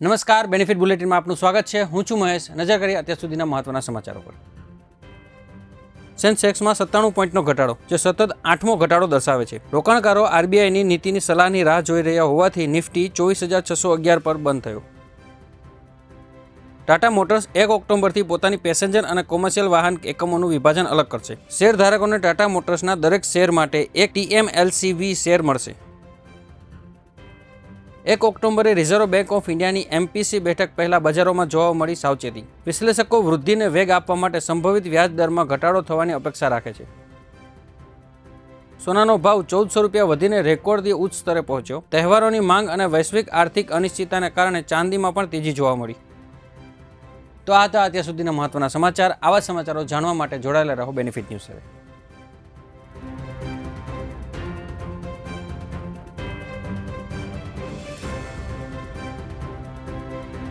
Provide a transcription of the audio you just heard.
નમસ્કાર બેનિફિટ બુલેટિનમાં આપનું સ્વાગત છે. હું છું મહેશ. નજર કરીએ અત્યાર સુધીના મહત્વના સમાચારો પર. સેન્સેક્સમાં સત્તાણું પોઈન્ટનો ઘટાડો, જે સતત આઠમો ઘટાડો દર્શાવે છે. રોકાણકારો આરબીઆઈની નીતિની સલાહની રાહ જોઈ રહ્યા હોવાથી નિફ્ટી ચોવીસ હજાર છસો અગિયાર પર બંધ થયો. ટાટા મોટર્સ એક ઓક્ટોબરથી પોતાની પેસેન્જર અને કોમર્શિયલ વાહન એકમોનું વિભાજન અલગ કરશે. શેરધારકોને ટાટા મોટર્સના દરેક શેર માટે એક ટીએમએલસીવી શેર મળશે. એક ઓક્ટોબરે રિઝર્વ બેંક ઓફ ઇન્ડિયાની એમપીસી બેઠક પહેલા બજારોમાં જોવા મળી સાવચેતી. વિશ્લેષકો વૃદ્ધિને વેગ આપવા માટે સંભવિત વ્યાજ દરમાં ઘટાડો થવાની અપેક્ષા રાખે છે. સોનાનો ભાવ ચૌદસો રૂપિયા વધીને રેકોર્ડથી ઉચ્ચ સ્તરે પહોંચ્યો. તહેવારોની માંગ અને વૈશ્વિક આર્થિક અનિશ્ચિતતાને કારણે ચાંદીમાં પણ તેજી જોવા મળી. તો આ હતા અત્યાર સુધીના મહત્વના સમાચાર. આવા સમાચારો જાણવા માટે જોડાયેલા રહો બેનિફિટ ન્યૂઝ સાથે